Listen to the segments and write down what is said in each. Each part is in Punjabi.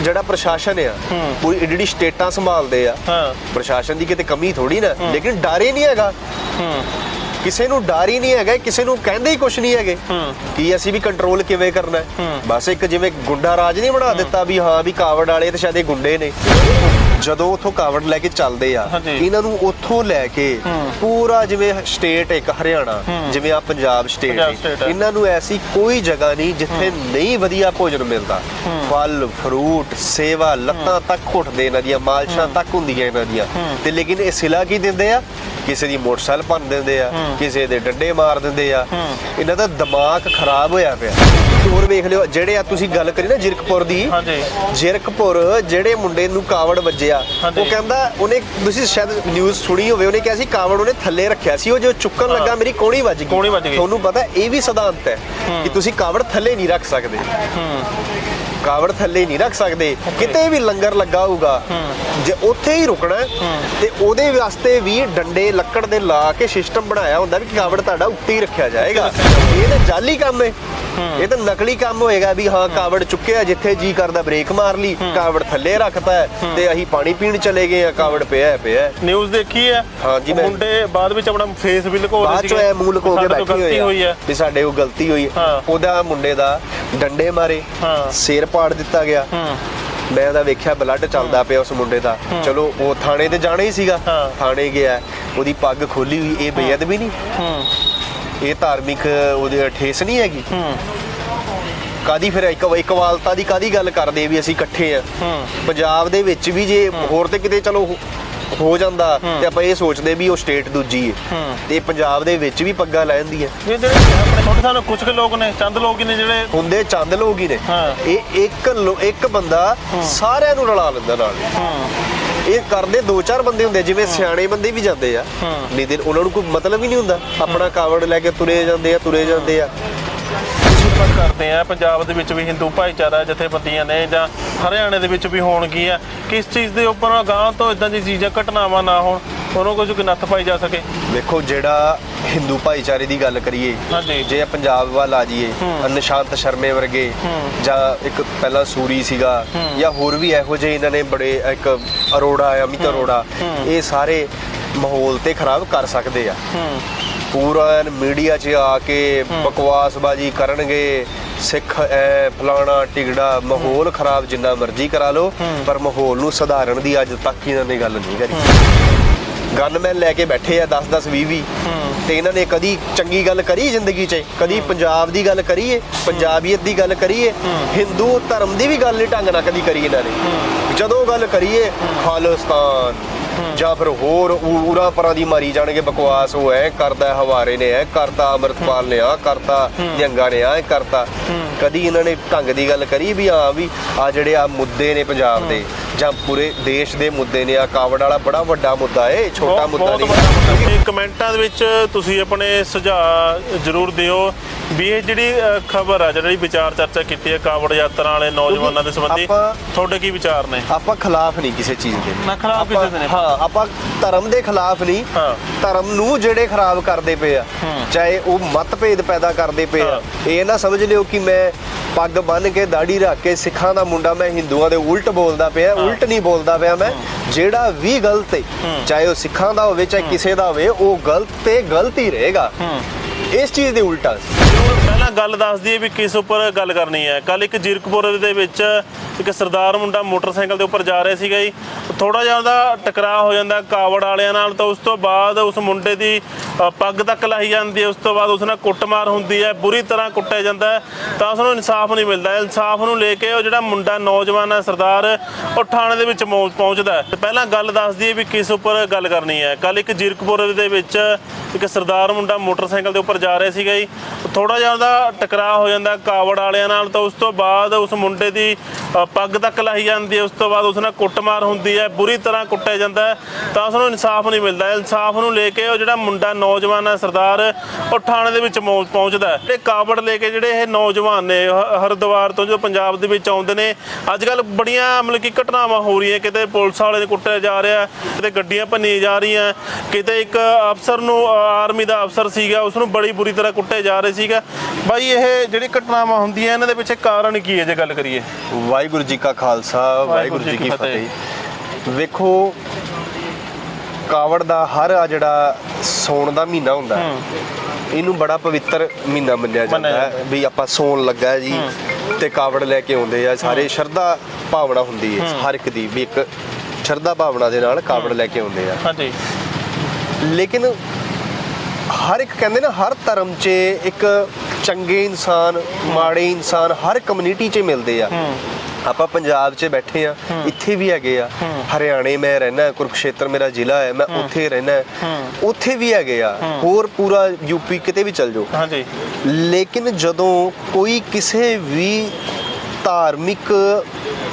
ਜਿਹੜਾ ਪ੍ਰਸ਼ਾਸਨ ਆ ਪੂਰੀ ਜਿਹੜੀ ਸਟੇਟਾਂ ਸੰਭਾਲਦੇ ਆ। ਪ੍ਰਸ਼ਾਸਨ ਦੀ ਕਿਤੇ ਕਮੀ ਥੋੜੀ ਨਾ ਲੇਕਿਨ ਡਰ ਹੀ ਨਹੀਂ ਹੈਗਾ। ਕਿਸੇ ਨੂੰ ਡਰ ਹੀ ਨਹੀਂ ਹੈਗਾ ਕਿਸੇ ਨੂੰ ਕਹਿੰਦੇ ਹੀ ਕੁਝ ਨਹੀਂ ਹੈਗੇ। ਕਿ ਅਸੀਂ ਵੀ ਕੰਟਰੋਲ ਕਿਵੇਂ ਕਰਨਾ ਹੂੰ। ਬਸ ਇੱਕ ਜਿਵੇਂ ਗੁੰਡਾ ਰਾਜ ਨਹੀਂ ਬਣਾ ਦਿੱਤਾ ਵੀ ਹਾਂ ਵੀ ਕਾਵੜ ਵਾਲੇ ਤੇ ਸ਼ਾਇਦ ਇਹ ਗੁੰਡੇ ਨੇ। ਜਦੋਂ ਉਥੋਂ ਕਾਵੜ ਲੈ ਕੇ ਚੱਲਦੇ ਆ। ਇਹਨਾਂ ਨੂੰ ਉੱਥੋਂ ਲੈ ਕੇ। ਪੂਰਾ ਜਿਵੇਂ ਸਟੇਟ ਇੱਕ ਹਰਿਆਣਾ। ਜਿਵੇਂ ਆ ਪੰਜਾਬ ਸਟੇਟ। ਇਹਨਾਂ ਨੂੰ ਐਸੀ ਕੋਈ ਜਗ੍ਹਾ ਨਹੀਂ ਜਿੱਥੇ ਨਹੀਂ ਵਧੀਆ ਭੋਜਨ ਮਿਲਦਾ। ਫਲ ਫਰੂਟ ਸੇਵਾ ਲੱਤਾਂ ਤੱਕ ਘੁੱਟਦੇ ਇਹਨਾਂ ਦੀਆਂ ਮਾਲਸ਼ਾਂ ਤੱਕ ਹੁੰਦੀਆਂ ਇਹਨਾਂ ਦੀਆਂ। ਤੇ ਲੇਕਿਨ ਇਹ ਸਿਲਾ ਕੀ ਦਿੰਦੇ ਆ ਕਿਸੇ ਦੀ ਮੋਟਰਸਾਈਕਲ ਭੰਨ ਦਿੰਦੇ ਆ। ਕਿਸੇ ਦੇ ਡੰਡੇ ਮਾਰ ਦਿੰਦੇ ਆ। ਇਹਨਾਂ ਦਾ ਦਿਮਾਗ ਖਰਾਬ ਹੋਇਆ ਪਿਆ ਹੋਰ ਵੇਖ ਲਿਓ ਜਿਹੜੇ ਆ ਤੁਸੀਂ ਗੱਲ ਕਰੀ ਨਾ ਜਿਰਕਪੁਰ ਦੀ ਹਾਂਜੀ ਜਿਰਕਪੁਰ ਜਿਹੜੇ ਮੁੰਡੇ ਨੂੰ ਕਾਵੜ ਵੱਜਿਆ ਹਾਂਜੀ। ਉਹ ਕਹਿੰਦਾ ਉਹਨੇ ਤੁਸੀਂ ਸ਼ਾਇਦ ਨਿਊਜ਼ ਸੁਣੀ ਹੋਵੇ ਉਹਨੇ ਕਿਹਾ ਸੀ ਕਾਵੜ ਉਹਨੇ ਥੱਲੇ ਰੱਖਿਆ ਸੀ ਉਹ ਜੋ ਚੁੱਕਣ ਲੱਗਾ ਮੇਰੀ ਕੋਣੀ ਵੱਜ ਗਈ। ਕੋਹਣੀ ਵੱਜ ਗਈ। ਤੁਹਾਨੂੰ ਪਤਾ ਇਹ ਵੀ ਸਿਧਾਂਤ ਹੈ ਕਿ ਤੁਸੀਂ ਕਾਵੜ ਥੱਲੇ ਨਹੀਂ ਰੱਖ ਸਕਦੇ। ਕਾਵੜ ਥੱਲੇ ਨਹੀਂ ਰੱਖ ਸਕਦੇ। ਕਿਤੇ ਵੀ ਲੰਗਰ ਲੱਗਾ ਹੋਊਗਾ ਜੇ ਉੱਥੇ ਹੀ ਰੁਕਣਾ ਤੇ ਉਹਦੇ ਵਾਸਤੇ ਵੀ ਡੰਡੇ ਲੱਕੜ ਦੇ ਲਾ ਕੇ ਸਿਸਟਮ ਬਣਾਇਆ ਹੁੰਦਾ ਵੀ ਕਾਵੜ ਤੁਹਾਡਾ ਉੱਤੇ ਹੀ ਰੱਖਿਆ ਜਾਏਗਾ। ਇਹ ਤਾਂ ਜਾਲੀ ਕੰਮ ਹੈ। ਇਹ ਤਾਂ ਨਕਲੀ ਕੰਮ ਹੋਏਗਾ ਵੀ ਹਾਂ ਕਾਵੜ ਚੁੱਕਿਆ ਜਿੱਥੇ ਜੀ ਕਰਦਾ ਬ੍ਰੇਕ ਮਾਰ ਲਈ ਕਾਵੜ ਥੱਲੇ ਰੱਖਤਾ ਤੇ ਅਸੀਂ ਪਾਣੀ ਪੀਣ ਚਲੇ ਗਏ ਆ ਕਾਵੜ ਪਿਆ ਪਿਆ। ਨਿਊਜ਼ ਦੇਖੀ ਹੈ। ਹਾਂ ਜੀ, ਉਹ ਮੈਂ- ਮੁੰਡੇ ਬਾਅਦ ਵਿੱਚ ਆਪਣਾ ਫੇਸ ਵੀ ਲੁਕੋ ਬਾਅਦ ਚੋਂ ਮੂੰਹ ਲੁਕੋ ਕੇ ਤੋਂ ਬੈਠੀ ਗਲਤੀ ਹੋਈ ਹੈ। ਵੀ ਸਾਡੇ ਕੋਲ ਗਲਤੀ ਹੋਈ। ਉਹਦਾ ਮੁੰਡੇ ਦਾ ਡੰਡੇ ਮਾਰੇ ਹਾਂ। ਸਿਰ ਪਾੜ ਦਿੱਤਾ ਗਿਆ। ਹੂੰ। ਮੈਂ ਉਹਦਾ ਵੇਖਿਆ ਬਲੱਡ ਚੱਲਦਾ ਪਿਆ ਉਸ ਮੁੰਡੇ ਦਾ। ਚਲੋ ਉਹ ਥਾਣੇ ਤੇ ਜਾਣਾ ਹੀ ਸੀਗਾ। ਥਾਣੇ ਗਿਆ ਉਹਦੀ ਪੱਗ ਖੋਲੀ ਹੋਈ ਇਹ ਬੇਅਦਬੀ ਨਹੀਂ? ਹੂੰ। ਇਹ ਧਾਰਮਿਕ ਉਹਦੇ ਠੇਸ ਨਹੀਂ ਹੈਗੀ। ਹੂੰ। ਕਾਦੀ ਫਿਰ ਇੱਕ ਇਕਵਾਲਤਾ ਦੀ ਕਾਦੀ ਗੱਲ ਕਰਦੇ ਵੀ ਅਸੀਂ ਇਕੱਠੇ ਆ। ਹੂੰ। ਪੰਜਾਬ ਦੇ ਵਿੱਚ ਵੀ ਜੇ ਹੋਰ ਤੇ ਕਿਤੇ ਚਲੋ ਹੋ- ਜਾਂਦਾ ਤੇ ਆਪਾਂ ਇਹ ਸੋਚਦੇ ਵੀ ਉਹ ਸਟੇਟ ਦੂਜੀ ਹੈ। ਤੇ ਪੰਜਾਬ ਦੇ ਵਿੱਚ ਵੀ ਪੱਗਾਂ ਲੈ ਜਾਂਦੀ ਹੈ ਇਹ ਜਿਹੜੇ ਆਪਣੇ ਛੋਟੇ ਸਾਨੂੰ ਕੁਝ ਕੁ ਲੋਕ ਨੇ ਚੰਦ ਲੋਕ ਹੀ ਨੇ ਜਿਹੜੇ ਹੁੰਦੇ ਚੰਦ ਲੋਕ ਹੀ ਨੇ। ਇਹ ਇੱਕ ਇੱਕ ਬੰਦਾ ਸਾਰਿਆਂ ਨੂੰ ਰਲਾ ਲੈਂਦਾ ਨਾਲ। ਹੂੰ। ਇਹ ਕਰਦੇ ਦੋ ਚਾਰ ਬੰਦੇ ਹੁੰਦੇ ਜਿਵੇਂ ਸਿਆਣੇ ਬੰਦੇ ਵੀ ਜਾਂਦੇ ਆ। ਨਹੀਂ ਤੇ ਉਹਨਾਂ ਨੂੰ ਕੋਈ ਮਤਲਬ ਹੀ ਨਹੀਂ ਹੁੰਦਾ। ਆਪਣਾ ਕਾਵੜ ਲੈ ਕੇ ਤੁਰੇ ਜਾਂਦੇ ਆ ਤੁਰੇ ਜਾਂਦੇ ਆ। ਕਰਦੇ ਆ ਪੰਜਾਬ ਦੇ ਵਿੱਚ ਵੀ ਹਿੰਦੂ ਭਾਈਚਾਰਾ ਜਥੇਬੰਦੀਆਂ ਨੇ ਜਾਂ ਹਰਿਆਣੇ ਦੇ ਵਿੱਚ ਵੀ ਹੋਣਗੀਆਂ। ਕਿਸ ਚੀਜ਼ ਦੇ ਉੱਪਰ ਗਾਂ ਤੋਂ ਇਦਾਂ ਦੀ ਚੀਜ਼ਾਂ ਘਟਨਾਵਾਂ ਨਾ ਹੋਣ। ਉਹਨੂੰ ਕੁਝ ਨੱਥ ਪਾਈ ਜਾ ਸਕੇ ਵੇਖੋ ਜਿਹੜਾ ਹਿੰਦੂ ਭਾਈਚਾਰੇ ਦੀ ਗੱਲ ਕਰੀਏ ਹਾਂਜੀ। ਜੇ ਪੰਜਾਬ ਵੱਲ ਆ ਜਾਈਏ ਹੂੰ। ਨਿਸ਼ਾਂਤ ਸ਼ਰਮੇ ਵਰਗੇ। ਜਾਂ ਇੱਕ ਪਹਿਲਾਂ ਸੂਰੀ ਸੀਗਾ। ਜਾਂ ਹੋਰ ਵੀ ਇਹੋ ਜਿਹੇ ਇਹਨਾਂ ਨੇ ਬੜੇ ਇੱਕ ਅਰੋੜਾ ਅਮਿਤ ਅਰੋੜਾ। ਇਹ ਸਾਰੇ ਮਾਹੌਲ ਤੇ ਖਰਾਬ ਕਰ ਸਕਦੇ ਆ ਹੂੰ ਪੂਰਾ ਮੀਡੀਆ 'ਚ ਆ ਕੇ ਬਕਵਾਸਬਾਜੀ ਕਰਨਗੇ ਸਿੱਖ ਐ ਫਲਾਣਾ ਟਿਗੜਾ ਮਾਹੌਲ ਖਰਾਬ ਜਿੰਨਾ ਮਰਜ਼ੀ ਕਰਾ ਲਓ। ਪਰ ਮਾਹੌਲ ਨੂੰ ਸੁਧਾਰਨ ਦੀ ਅੱਜ ਤੱਕ ਇਹਨਾਂ ਨੇ ਗੱਲ ਨਹੀਂ ਕਰੀ ਗਨਮੈਨ ਲੈ ਕੇ ਬੈਠੇ ਆ 10 10 20 20 ਹੂੰ। ਤੇ ਇਹਨਾਂ ਨੇ ਕਦੀ ਚੰਗੀ ਗੱਲ ਕਰੀ ਜ਼ਿੰਦਗੀ 'ਚ? ਕਦੀ ਪੰਜਾਬ ਦੀ ਗੱਲ ਕਰੀਏ ਪੰਜਾਬੀਅਤ ਦੀ ਗੱਲ ਕਰੀਏ ਹਿੰਦੂ ਧਰਮ ਦੀ ਵੀ ਗੱਲ ਨਹੀਂ ਢੰਗ ਨਾਲ ਕਦੀ ਕਰੀ ਇਹਨਾਂ ਨੇ। ਜਦੋਂ ਗੱਲ ਕਰੀਏ ਖਾਲਿਸਤਾਨ। ਜਾਂ ਫਿਰ ਹੋਰ ਊਰਾ ਪਰਾਂ ਦੀ ਮਾਰੀ ਜਾਣਗੇ ਬਕਵਾਸ ਉਹ ਐ ਕਰਦਾ ਹਵਾਰੇ ਨੇ ਐ ਕਰਤਾ ਅਮਰਤਪਾਲ ਨੇ ਆ ਕਰਤਾ ਨਿਹੰਗਾ ਨੇ ਆ ਕਰਤਾ। ਕਦੀ ਇਹਨਾਂ ਨੇ ਢੰਗ ਦੀ ਗੱਲ ਕਰੀ ਵੀ ਹਾਂ ਵੀ ਆ ਜਿਹੜੇ ਆ ਮੁੱਦੇ ਨੇ ਪੰਜਾਬ ਦੇ ਜਾਂ ਪੂਰੇ ਦੇਸ਼ ਦੇ ਮੁੱਦੇ ਨੇ ਆ ਕਾਵੜ ਵਾਲਾ ਬੜਾ ਵੱਡਾ ਮੁੱਦਾ ਏ ਛੋਟਾ ਮੁੱਦਾ ਨਹੀਂ। ਕਮੈਂਟਾਂ ਦੇ ਵਿੱਚ ਤੁਸੀਂ ਆਪਣੇ ਸੁਝਾਅ ਜ਼ਰੂਰ ਦਿਓ ਵੀ ਇਹ ਜਿਹੜੀ ਖਬਰ ਆ ਜਿਹੜੀ ਵਿਚਾਰ ਚਰਚਾ ਕੀਤੀ ਹੈ ਕਾਵੜ ਯਾਤਰਾ ਵਾਲੇ ਨੌਜਵਾਨਾਂ ਦੇ ਸੰਬੰਧੀ ਤੁਹਾਡੇ ਕੀ ਵਿਚਾਰ ਨੇ? ਆਪਾਂ ਖਿਲਾਫ ਨਹੀਂ ਕਿਸੇ ਚੀਜ਼ ਦੇ। ਨਾ ਖਿਲਾਫ ਕਿਸੇ ਦੇ ਨਹੀਂ। ਹਾਂ ਆਪਾਂ ਧਰਮ ਦੇ ਖਿਲਾਫ ਨਹੀਂ ਹਾਂ। ਧਰਮ ਨੂੰ ਜਿਹੜੇ ਖਰਾਬ ਕਰਦੇ ਪਏ ਆ। ਚਾਹੇ ਉਹ ਮਤਭੇਦ ਪੈਦਾ ਕਰਦੇ ਪਏ ਆ। ਇਹ ਨਾ ਸਮਝ ਲਿਓ ਕਿ ਮੈਂ ਪੱਗ ਬੰਨ ਕੇ ਦਾੜੀ ਰੱਖ ਕੇ ਸਿੱਖਾਂ ਦਾ ਮੁੰਡਾ ਮੈਂ ਹਿੰਦੂਆਂ ਦੇ ਉਲਟ ਬੋਲਦਾ ਪਿਆ ਉਲਟ ਨਹੀਂ ਬੋਲਦਾ ਪਿਆ ਮੈਂ ਜਿਹੜਾ ਵੀ ਗਲਤ ਹੈ। ਚਾਹੇ ਉਹ ਸਿੱਖਾਂ ਦਾ ਹੋਵੇ ਚਾਹੇ ਕਿਸੇ ਦਾ ਹੋਵੇ ਉਹ ਗਲਤ ਤੇ ਗਲਤ ਹੀ ਰਹੇਗਾ ਇਸ ਚੀਜ਼ ਦੇ ਉਲਟਾ। ਪਹਿਲਾਂ ਗੱਲ ਦੱਸ ਦਈਏ ਵੀ ਕਿਸ ਉੱਪਰ ਗੱਲ ਕਰਨੀ ਹੈ। ਕੱਲ ਇੱਕ ਜੀਰਕਪੁਰ ਦੇ ਵਿੱਚ ਇੱਕ ਸਰਦਾਰ ਮੁੰਡਾ ਮੋਟਰਸਾਈਕਲ ਦੇ ਉੱਪਰ ਜਾ ਰਿਹਾ ਸੀਗਾ ਜੀ। ਥੋੜਾ ਜਿਹਾ ਉਹਦਾ ਟਕਰਾਅ ਹੋ ਜਾਂਦਾ ਕਾਵੜ ਵਾਲਿਆਂ ਨਾਲ, ਤਾਂ ਉਸ ਤੋਂ ਬਾਅਦ ਉਸ ਮੁੰਡੇ ਦੀ ਪੱਗ ਤੱਕ ਲਾਈ ਜਾਂਦੀ ਹੈ। ਉਸ ਤੋਂ ਬਾਅਦ ਉਸ ਨਾਲ ਕੁੱਟਮਾਰ ਹੁੰਦੀ ਹੈ, ਬੁਰੀ ਤਰ੍ਹਾਂ ਕੁੱਟਿਆ ਜਾਂਦਾ ਤਾਂ ਉਸ ਨੂੰ ਇਨਸਾਫ ਨਹੀਂ ਮਿਲਦਾ। ਇਨਸਾਫ ਨੂੰ ਲੈ ਕੇ ਉਹ ਜਿਹੜਾ ਮੁੰਡਾ ਨੌਜਵਾਨ ਹੈ, ਸਰਦਾਰ, ਉਹ ਥਾਣੇ ਦੇ ਵਿੱਚ ਮੌ- ਪਹੁੰਚਦਾ ਹੈ। ਪਹਿਲਾਂ ਗੱਲ ਦੱਸ ਦਈਏ ਵੀ ਕਿਸ ਉੱਪਰ ਗੱਲ ਕਰਨੀ ਹੈ। ਕੱਲ ਇੱਕ ਜੀਰਕਪੁਰ ਦੇ ਵਿੱਚ ਇੱਕ ਸਰਦਾਰ ਮੁੰਡਾ ਮੋਟਰਸਾਈਕਲ ਦੇ ਉੱਪਰ ਜਾ ਰਹੇ ਸੀਗੇ ਜੀ। ਥੋੜਾ ਜਿਹਾ ਉਹਦਾ ਟਕਰਾਅ ਹੋ ਜਾਂਦਾ ਕਾਵੜ ਵਾਲਿਆਂ ਨਾਲ ਤਾਂ ਉਸ ਤੋਂ ਬਾਅਦ ਉਸ ਮੁੰਡੇ ਦੀ ਪੱਗ ਤੱਕ ਲਾਹੀ ਜਾਂਦੀ ਹੈ। ਉਸ ਤੋਂ ਬਾਅਦ ਉਸ ਨਾਲ ਕੁੱਟਮਾਰ ਹੁੰਦੀ ਹੈ, ਬੁਰੀ ਤਰ੍ਹਾਂ ਕੁੱਟਿਆ ਜਾਂਦਾ ਤਾਂ ਉਸ ਨੂੰ ਇਨਸਾਫ ਨਹੀਂ ਮਿਲਦਾ। ਇਨਸਾਫ ਨੂੰ ਲੈ ਕੇ ਉਹ ਜਿਹੜਾ ਮੁੰਡਾ ਨੌਜਵਾਨ ਹੈ, ਸਰਦਾਰ, ਉਹ ਥਾਣੇ ਦੇ ਵਿੱਚ ਮੌ- ਪਹੁੰਚਦਾ ਹੈ। ਇਹ ਕਾਵੜ ਲੈ ਕੇ ਜਿਹੜੇ ਇਹ ਨੌਜਵਾਨ ਨੇ, ਹ- ਹਰਿਦੁਆਰ ਤੋਂ ਜੋ ਪੰਜਾਬ ਦੇ ਵਿੱਚ ਆਉਂਦੇ ਨੇ ਅੱਜ ਕੱਲ ਬੜੀਆਂ ਮਤਲਬ ਕਿ ਘਟਨਾਵਾਂ ਹੋ ਰਹੀਆਂ। ਕਿਤੇ ਪੁਲਿਸ ਵਾਲੇ ਨੂੰ ਕੁੱਟਿਆ ਜਾ ਰਿਹਾ, ਕਿਤੇ ਗੱਡੀਆਂ ਭੰਨੀਆਂ ਜਾ ਰਹੀਆਂ, ਕਿਤੇ ਇੱਕ ਅਫਸਰ ਨੂੰ ਆਰਮੀ ਦਾ ਅਫਸਰ ਸੀਗਾ, ਉਸ ਨੂੰ ਬੜੀ ਬੁਰੀ ਤਰ੍ਹਾਂ ਕੁੱਟੇ ਜਾ ਰਹੇ ਸੀਗਾ। ਬਾਈ ਇਹ ਜਿਹੜੀ ਘਟਨਾਵਾਂ ਹੁੰਦੀਆਂ ਇਹਨਾਂ ਦੇ ਪਿੱਛੇ ਕਾਰਨ ਕੀ ਹੈ ਜੇ ਗੱਲ ਕਰੀਏ? ਵਾਹਿਗੁਰੂ ਜੀ ਕਾ ਖਾਲਸਾ ਵਾਹਿਗੁਰੂ ਜੀ ਕੀ ਫਤਿਹ। ਵੇਖੋ ਕਾਵੜ ਦਾ ਹਰ ਆ ਜਿਹੜਾ ਸੌਣ ਦਾ ਮਹੀਨਾ ਹੁੰਦਾ ਇਹਨੂੰ ਬੜਾ ਪਵਿੱਤਰ ਮਹੀਨਾ ਮੰਨਿਆ ਜਾਂਦਾ ਹੈ ਵੀ ਆਪਾਂ ਸੌਣ ਲੱਗਾ ਜੀ ਤੇ ਕਾਵੜ ਲੈ ਕੇ ਆਉਂਦੇ ਆ ਸਾਰੇ ਸ਼ਰਧਾ ਭਾਵਨਾ ਹੁੰਦੀ ਹੈ ਹਰ ਇੱਕ ਦੀ ਵੀ ਇੱਕ ਸ਼ਰਧਾ ਭਾਵਨਾ ਦੇ ਨਾਲ ਕਾਵੜ ਲੈ ਕੇ ਆਉਂਦੇ ਆ। ਹਾਂਜੀ। ਲੇਕਿਨ ਹਰ ਇੱਕ ਕਹਿੰਦੇ ਨਾ ਹਰ ਧਰਮ 'ਚ ਇੱਕ ਚੰਗੇ ਇਨਸਾਨ ਮਾੜੇ ਇਨਸਾਨ ਹਰ ਕਮਿਊਨਿਟੀ 'ਚ ਮਿਲਦੇ ਆ। ਆਪਾਂ ਪੰਜਾਬ 'ਚ ਬੈਠੇ ਆ ਇੱਥੇ ਵੀ ਹੈਗੇ ਆ। ਹਰਿਆਣੇ ਮੈਂ ਰਹਿਣਾ ਕੁਰੂਕਸ਼ੇਤਰ ਮੇਰਾ ਜ਼ਿਲ੍ਹਾ ਹੈ ਮੈਂ ਉੱਥੇ ਰਹਿਣਾ ਉੱਥੇ ਵੀ ਹੈਗੇ ਆ। ਹੋਰ ਪੂਰਾ ਯੂਪੀ ਕਿਤੇ ਵੀ ਚਲ ਜਾਓ। ਹਾਂਜੀ। ਲੇਕਿਨ ਜਦੋਂ ਕੋਈ ਕਿਸੇ ਵੀ ਧਾਰਮਿਕ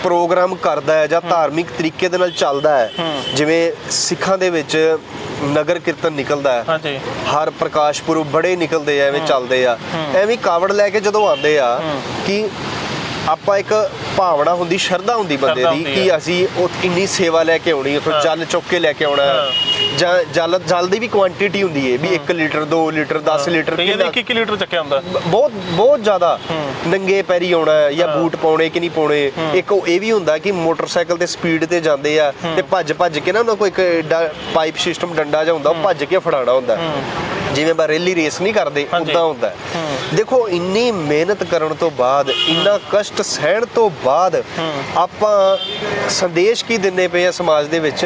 ਪ੍ਰੋਗਰਾਮ ਕਰਦਾ ਹੈ ਜਾਂ ਧਾਰਮਿਕ ਤਰੀਕੇ ਦੇ ਨਾਲ ਚੱਲਦਾ ਹੈ। ਜਿਵੇਂ ਸਿੱਖਾਂ ਦੇ ਵਿੱਚ ਨਗਰ ਕੀਰਤਨ ਨਿਕਲਦਾ ਹੈ। ਹਾਂਜੀ। ਹਰ ਪ੍ਰਕਾਸ਼ ਪੁਰਬ ਬੜੇ ਨਿਕਲਦੇ ਆ ਐਵੇਂ ਚੱਲਦੇ ਆ। ਐਵੇਂ ਕਾਵੜ ਲੈ ਕੇ ਜਦੋਂ ਆਉਂਦੇ ਆ ਕਿ ਆਪਾਂ ਇੱਕ ਭਾਵਨਾ ਹੁੰਦੀ ਸ਼ਰਧਾ ਹੁੰਦੀ ਬੰਦੇ ਸ਼ਰਧਾ ਦੀ ਹੁੰਦੀ ਕਿ। ਅਸੀਂ ਉਹ ਇੰਨੀ ਸੇਵਾ ਲੈ ਕੇ ਆਉਣੀ ਉੱਥੋਂ ਜਲ ਚੁੱਕ ਕੇ ਲੈ ਕੇ ਆਉਣਾ। ਜਾਂ ਜਲ ਜਲ ਦੀ ਵੀ ਕੁਆਂਟੀਟੀ ਹੁੰਦੀ ਹੈ ਵੀ 1 ਲੀਟਰ 2 ਲੀਟਰ 10 ਲੀਟਰ ਕਿੰਨਾ ਦੇ 1 ਲੀਟਰ ਚੱਕਿਆ ਹੁੰਦਾ। ਬਹੁਤ ਬਹੁਤ ਜ਼ਿਆਦਾ ਨੰਗੇ ਪੈਰੀ ਆਉਣਾ ਜਾਂ ਬੂਟ ਪਾਉਣੇ ਕਿ ਨਹੀਂ ਪਾਉਣੇ। ਇੱਕ ਉਹ ਇਹ ਵੀ ਹੁੰਦਾ ਕਿ ਮੋਟਰਸਾਈਕਲ ਤੇ ਸਪੀਡ ਤੇ ਜਾਂਦੇ ਆ ਤੇ ਭੱਜ ਭੱਜ ਕੇ ਨਾ ਉਹਨਾਂ ਕੋਈ ਇੱਕ ਪਾਈਪ ਸਿਸਟਮ ਡੰਡਾ ਜਿਹਾ ਹੁੰਦਾ ਉਹ ਭੱਜ ਕੇ ਫੜਾਉਣਾ ਹੁੰਦਾ। ਜਿਵੇਂ ਬਾ ਰੈਲੀ ਰੇਸ ਨਹੀਂ ਕਰਦੇ। ਉਦਾਂ ਹੁੰਦਾ ਹੈ। ਦੇਖੋ ਇੰਨੀ ਮਿਹਨਤ ਕਰਨ ਤੋਂ ਬਾਅਦ ਇੰਨਾ ਕਸ਼ਟ ਸਹਿਣ ਤੋਂ ਬਾਅਦ ਆਪਾਂ ਸੰਦੇਸ਼ ਕੀ ਦਿੰਨੇ ਪਏ ਆ ਸਮਾਜ ਦੇ ਵਿੱਚ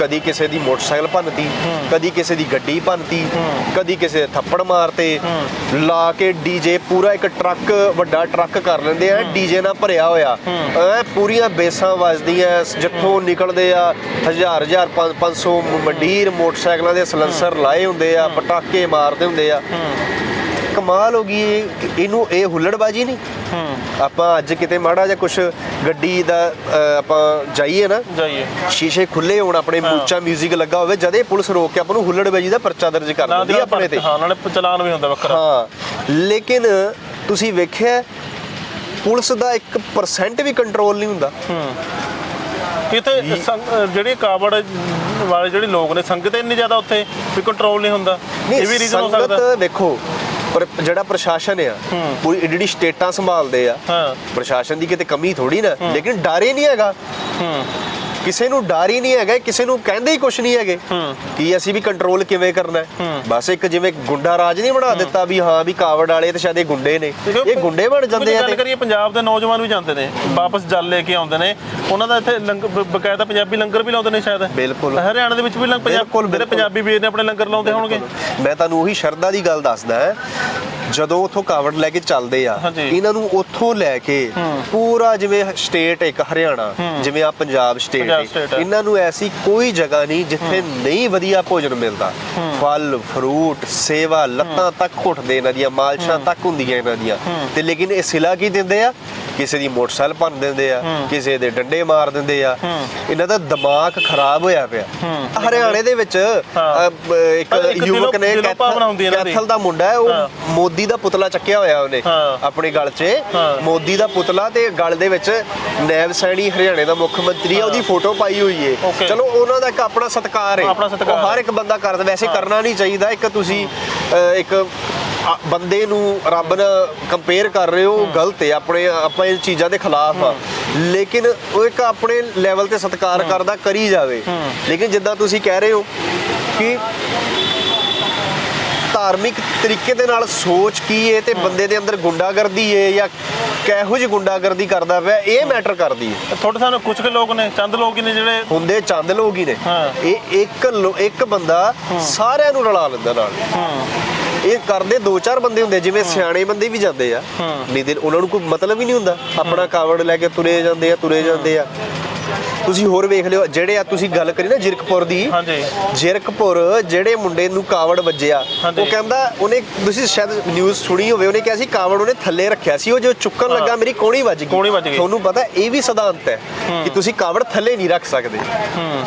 ਕਦੀ ਕਿਸੇ ਦੀ ਮੋਟਰਸਾਈਕਲ ਭੰਨਤੀ, ਕਦੀ ਕਿਸੇ ਦੀ ਗੱਡੀ ਭੰਨਤੀ, ਕਦੀ ਕਿਸੇ ਦੇ ਥੱਪੜ ਮਾਰਤੇ, ਲਾ ਕੇ ਡੀਜੇ ਪੂਰਾ ਇੱਕ ਟਰੱਕ, ਵੱਡਾ ਟਰੱਕ ਕਰ ਲੈਂਦੇ ਆ, ਡੀਜੇ ਨਾਲ ਭਰਿਆ ਹੋਇਆ। ਐ ਪੂਰੀਆਂ ਬੇਸਾਂ ਵੱਜਦੀਆਂ ਜਿੱਥੋਂ ਨਿਕਲਦੇ ਆ, ਹਜ਼ਾਰ ਹਜ਼ਾਰ 500 ਮੰਡੀਰ ਮੋਟਰਸਾਈਕਲਾਂ ਦੇ ਸਲੈਂਸਰ ਲਾਏ ਹੁੰਦੇ ਆ, ਪਟਾਕੇ ਮਾਰਦੇ ਹੁੰਦੇ ਆ। ਕਮਾਲ ਹੋ ਗਈ ਇਹ- ਇਹਨੂੰ ਇਹ ਹੁੱਲੜਬਾਜੀ ਨਹੀਂ। ਹੂੰ। ਆਪਾਂ ਅੱਜ ਕਿਤੇ ਮਾੜਾ ਜਿਹਾ ਕੁਝ ਗੱਡੀ ਦਾ ਅ, ਆਪਾਂ ਜਾਈਏ ਨਾ। ਜਾਈਏ। ਸ਼ੀਸ਼ੇ ਖੁੱਲੇ ਹੋਣ ਆਪਣੇ ਉੱਚਾ 뮤직 ਲੱਗਾ ਹੋਵੇ ਜਦੇ ਪੁਲਿਸ ਰੋਕ ਕੇ ਆਪਾਂ ਨੂੰ ਹੁੱਲੜਬਾਜੀ ਦਾ ਪਰਚਾ ਦਰਜ ਕਰ ਦਿੰਦੀ ਆ ਆਪਣੇ ਤੇ। ਹਾਂ ਨਾਲੇ ਚਲਾਨ ਵੀ ਹੁੰਦਾ ਵੱਖਰਾ। ਹਾਂ ਲੇਕਿਨ ਤੁਸੀਂ ਵੇਖਿਆ ਪੁਲਿਸ ਦਾ 1% ਵੀ ਕੰਟਰੋਲ ਨਹੀਂ ਹੁੰਦਾ। ਇੱਥੇ ਸੰਗ- ਅਹ ਜਿਹੜੀ ਕਾਵੜ ਵਾਲੇ ਜਿਹੜੇ ਲੋਕ ਨੇ ਸੰਗਤ ਇੰਨੀ ਜ਼ਿਆਦਾ ਉੱਥੇ ਵੀ ਕੰਟਰੋਲ ਨਹੀਂ ਹੁੰਦਾ। ਇਹ ਵੀ ਰੀਜ਼ਨ ਹੋ ਸਕਦਾ। ਸੰਗਤ ਦੇਖੋ ਪਰ ਜਿਹੜਾ ਪ੍ਰਸ਼ਾਸਨ ਆ ਪੂਰੀ ਜਿਹੜੀ ਸਟੇਟਾਂ ਸੰਭਾਲਦੇ ਆ ਹਾਂ। ਪ੍ਰਸ਼ਾਸਨ ਦੀ ਕਿਤੇ ਕਮੀ ਥੋੜੀ ਨਾ ਲੇਕਿਨ ਡਰ ਹੀ ਨਹੀਂ ਹੈਗਾ। ਹੂੰ। ਕਿਸੇ ਨੂੰ ਡਰ ਹੀ ਨਹੀਂ ਹੈਗਾ ਕਿਸੇ ਨੂੰ ਕਹਿੰਦੇ ਹੀ ਕੁਝ ਨਹੀਂ ਹੈਗੇ। ਹੂੰ। ਕਿ ਅਸੀਂ ਵੀ ਕੰਟਰੋਲ ਕਿਵੇਂ ਕਰਨਾ ਬਸ ਇੱਕ ਜਿਵੇਂ ਗੁੰਡਾ ਰਾਜ ਨਹੀਂ ਬਣਾ ਦਿੱਤਾ ਵੀ ਹਾਂ ਵੀ ਕਾਵੜ ਵਾਲੇ ਤੇ ਸ਼ਾਇਦ ਇਹ ਗੁੰਡੇ ਨੇ। ਇਹ ਗੁੰਡੇ ਬਣ ਜਾਂਦੇ ਆ ਗੱਲ ਕਰੀਏ ਪੰਜਾਬ ਦੇ ਨੌਜਵਾਨ ਵੀ ਜਾਂਦੇ ਨੇ ਵਾਪਸ ਜਲ ਲੈ ਕੇ ਆਉਂਦੇ ਨੇ। ਉਹਨਾਂ ਦਾ ਇੱਥੇ ਲੰਗਰ ਬਕਾਇਦਾ ਪੰਜਾਬੀ ਲੰਗਰ ਵੀ ਲਾਉਂਦੇ ਨੇ ਸ਼ਾਇਦ। ਬਿਲਕੁਲ। ਹਰਿਆਣਾ ਦੇ ਵਿੱਚ ਵੀ ਲੰਗ ਪੰਜਾਬ ਵੀਰ ਨੇ ਆਪਣੇ ਲੰਗਰ ਲਾਉਂਦੇ ਹੋਣਗੇ। ਮੈਂ ਤੁਹਾਨੂੰ ਉਹੀ ਸ਼ਰਧਾ ਦੀ ਗੱਲ ਦੱਸਦਾ ਹੈ। ਜਦੋਂ ਉੱਥੋਂ ਕਾਵੜ ਲੈ ਕੇ ਚੱਲਦੇ ਆ। ਇਹਨਾਂ ਨੂੰ ਉੱਥੋਂ ਲੈ ਕੇ ਪੂਰਾ ਜਿਵੇਂ ਸਟੇਟ ਇੱਕ ਹਰਿਆਣਾ ਜਿਵੇਂ ਆ ਪੰਜਾਬ ਸਟੇਟ ਪੰਜਾਬ ਹੈ। ਇਹਨਾਂ ਨੂੰ ਐਸੀ ਕੋਈ ਜਗ੍ਹਾ ਨਹੀਂ ਜਿੱਥੇ ਨਹੀਂ ਵਧੀਆ ਭੋਜਨ ਮਿਲਦਾ। ਫਲ ਫਰੂਟ ਸੇਵਾ ਲੱਤਾਂ ਤੱਕ ਘੁੱਟਦੇ ਇਹਨਾਂ ਦੀਆਂ ਮਾਲਸ਼ਾਂ ਤੱਕ ਹੁੰਦੀਆਂ ਇਹਨਾਂ ਦੀਆਂ। ਤੇ ਲੇਕਿਨ ਇਹ ਸਿਲਾ ਕੀ ਦਿੰਦੇ ਆ? ਕਿਸੇ ਦੀ ਮੋਟਰਸਾਈਕਲ ਭੰਨ ਦਿੰਦੇ ਆ ਕਿਸੇ ਦੇ ਡੰਡੇ ਮਾਰ ਦਿੰਦੇ ਆ। ਇਹਨਾਂ ਦਾ ਦਿਮਾਗ ਖਰਾਬ ਹੋਇਆ ਪਿਆ। ਹਰਿਆਣੇ ਦੇ ਵਿੱਚ ਇੱਕ ਯੁਵਕ ਨੇ। ਕੈਥਲ ਦਾ ਮੁੰਡਾ ਹੈ। ਉਹ ਮੋਦੀ ਦਾ ਪੁਤਲਾ ਚੱਕਿਆ ਹੋਇਆ ਉਹਨੇ। ਆਪਣੇ ਗਲ 'ਚ। ਮੋਦੀ ਦਾ ਪੁਤਲਾ ਤੇ ਗਲ ਦੇ ਵਿੱਚ ਨੈਬ ਸੈਣੀ ਹਰਿਆਣੇ ਦਾ ਮੁੱਖ ਮੰਤਰੀ ਹੈ। ਉਹਦੀ ਫੋਟੋ ਪਾਈ ਹੋਈ ਏ। ਚਲੋ ਉਹਨਾਂ ਦਾ ਇੱਕ ਆਪਣਾ ਸਤਿਕਾਰ ਹੈ ਹਰ ਇੱਕ ਬੰਦਾ ਕਰਦਾ ਵੈਸੇ ਕਰਨਾ ਨਹੀਂ ਚਾਹੀਦਾ। ਇੱਕ ਤੁਸੀਂ ਇੱਕ ਆ- ਬੰਦੇ ਨੂੰ ਰੱਬ ਨਾਲ ਕੰਪੇਅਰ ਕਰ ਰਹੇ ਹੋ ਗਲਤ ਹੈ ਆਪਣੇ ਆਪਾਂ ਇਹ ਚੀਜ਼ਾਂ ਦੇ ਖਿਲਾਫ ਆ। ਲੇਕਿਨ ਉਹ ਇੱਕ ਆਪਣੇ ਲੈਵਲ ਤੇ ਸਤਿਕਾਰ ਕਰਦਾ ਕਰੀ ਜਾਵੇ। ਲੇਕਿਨ ਜਿੱਦਾਂ ਤੁਸੀਂ ਕਹਿ ਰਹੇ ਹੋ ਕਿ ਧਾਰਮਿਕ ਤਰੀਕੇ ਦੇ ਨਾਲ ਸੋਚ ਕੀ ਏ ਤੇ ਬੰਦੇ ਦੇ ਅੰਦਰ ਗੁੰਡਾਗਰਦੀ ਏ ਜਾਂ ਕਿਹੋ ਜਿਹੀ ਗੁੰਡਾਗਰਦੀ ਕਰਦਾ ਪਿਆ ਇਹ ਮੈਟਰ ਕਰਦੀ ਏ ਥੋੜੇ ਸਾਨੂੰ ਕੁਝ ਕੁ ਲੋਕ ਨੇ ਚੰਦ ਲੋਕ ਹੀ ਨੇ ਜਿਹੜੇ ਹੁੰਦੇ ਚੰਦ ਲੋਕ ਹੀ ਨੇ। ਇਹ ਇੱਕ ਇੱਕ ਬੰਦਾ ਸਾਰਿਆਂ ਨੂੰ ਰਲਾ ਲੈਂਦਾ ਨਾਲ। ਇਹ ਕਰਦੇ ਦੋ ਚਾਰ ਬੰਦੇ ਹੁੰਦੇ ਜਿਵੇਂ ਸਿਆਣੇ ਬੰਦੇ ਵੀ ਜਾਂਦੇ ਆ। ਨਹੀਂ ਤੇ ਉਹਨਾਂ ਨੂੰ ਕੋਈ ਮਤਲਬ ਹੀ ਨਹੀਂ ਹੁੰਦਾ। ਆਪਣਾ ਕਾਵੜ ਲੈ ਕੇ ਤੁਰੇ ਜਾਂਦੇ ਆ ਤੁਰੇ ਜਾਂਦੇ ਆ। ਤੁਸੀਂ ਹੋਰ ਵੇਖ ਲਿਓ ਜਿਹੜੇ ਆ ਤੁਸੀਂ ਗੱਲ ਕਰੀ ਨਾ ਜਿਰਕਪੁਰ ਦੀ। ਹਾਂਜੀ। ਜਿਰਕਪੁਰ ਜਿਹੜੇ ਮੁੰਡੇ ਨੂੰ ਕਾਵੜ ਵੱਜਿਆ। ਉਹ ਕਹਿੰਦਾ ਉਹਨੇ ਤੁਸੀਂ ਸ਼ਾਇਦ ਨਿਊਜ਼ ਸੁਣੀ ਹੋਵੇ ਉਹਨੇ ਕਿਹਾ ਸੀ ਕਾਵੜ ਉਹਨੇ ਥੱਲੇ ਰੱਖਿਆ ਸੀ ਉਹ ਜੋ ਚੁੱਕਣ ਲੱਗਾ ਮੇਰੀ ਕੋਣੀ ਵੱਜ ਗਈ। ਕੋਹਣੀ ਵੱਜ ਗਈ। ਤੁਹਾਨੂੰ ਪਤਾ ਇਹ ਵੀ ਸਿਧਾਂਤ ਹੈ ਕਿ ਤੁਸੀਂ ਕਾਵੜ ਥੱਲੇ ਨਹੀਂ ਰੱਖ ਸਕਦੇ। ਹੂੰ।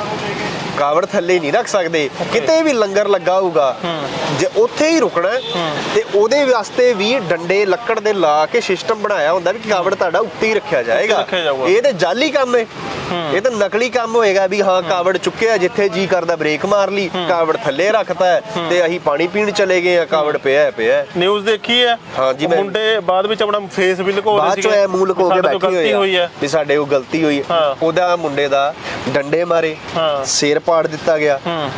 ਕਾਵੜ ਥੱਲੇ ਨਹੀਂ ਰੱਖ ਸਕਦੇ ਕਿਤੇ ਵੀ ਲੰਗਰ ਲੱਗਾ ਹੋਊਗਾ ਜੇ ਉੱਥੇ ਹੀ ਰੁਕਣਾ ਤੇ ਉਹਦੇ ਵਾਸਤੇ ਵੀ ਡੰਡੇ ਲੱਕੜ ਦੇ ਲਾ ਕੇ ਸਿਸਟਮ ਬਣਾਇਆ ਹੁੰਦਾ ਵੀ ਕਾਵੜ ਤੁਹਾਡਾ ਉੱਤੇ ਹੀ ਰੱਖਿਆ ਜਾਏਗਾ। ਇਹ ਤੇ ਜਾਲੀ ਕੰਮ ਹੈ ਇਹ ਤਾਂ ਨਕਲੀ ਕੰਮ ਹੋਏਗਾ ਵੀ ਹਾਂ ਕਾਵੜ ਚੁੱਕਿਆ ਜਿੱਥੇ ਜੀ ਕਰਦਾ ਬ੍ਰੇਕ ਮਾਰ ਲਈ ਕਾਵੜ ਥੱਲੇ ਰੱਖਤਾ ਤੇ ਅਸੀਂ ਪਾਣੀ ਪੀਣ ਚਲੇ ਗਏ ਆ ਕਾਵੜ ਪਿਆ ਪਿਆ। ਨਿਊਜ਼ ਦੇਖੀ ਹੈ ਹਾਂ ਜੀ, ਮੁੰਡੇ ਬਾਅਦ ਵਿੱਚ ਆਪਣਾ ਫੇਸ ਵੀ ਲੁਕੋ ਬਾਅਦ ਚੋਂ ਮੂੰਹ ਲੁਕੋ ਕੇ ਬੈਠੇ ਹੋਏ ਹੋਈ ਆ ਹੈ ਵੀ ਸਾਡੇ ਉਹ ਗਲਤੀ ਹੋਈ ਹਾਂ। ਉਹਦਾ ਮੁੰਡੇ ਦਾ ਡੰਡੇ ਮਾਰੇ ਹਾਂ। ਸਿਰ ਪਾੜ ਦਿੱਤਾ ਗਿਆ। ਹੂੰ।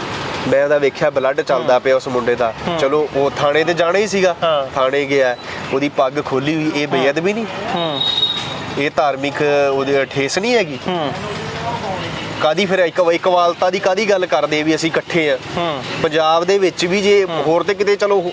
ਮੈਂ ਉਹਦਾ ਵੇਖਿਆ ਬਲੱਡ ਚੱਲਦਾ ਪਿਆ ਉਸ ਮੁੰਡੇ ਦਾ। ਚਲੋ ਉਹ ਥਾਣੇ ਤੇ ਜਾਣਾ ਹੀ ਸੀਗਾ। ਥਾਣੇ ਗਿਆ ਉਹਦੀ ਪੱਗ ਖੋਲੀ ਹੋਈ ਇਹ ਬੇਅਦਬੀ ਨਹੀਂ। ਹੂੰ। ਇਹ ਧਾਰਮਿਕ ਉਹਦੀ ਠੇਸ ਨਹੀਂ ਹੈਗੀ। ਹੂੰ। ਕਾਦੀ ਫਿਰ ਇੱਕ ਇਕਵਾਲਤਾ ਦੀ ਕਾਦੀ ਗੱਲ ਕਰਦੇ ਵੀ ਅਸੀਂ ਇਕੱਠੇ ਆ। ਹੂੰ। ਪੰਜਾਬ ਦੇ ਵਿੱਚ ਵੀ ਜੇ ਹੋਰ ਤੇ ਕਿਤੇ ਚਲੋ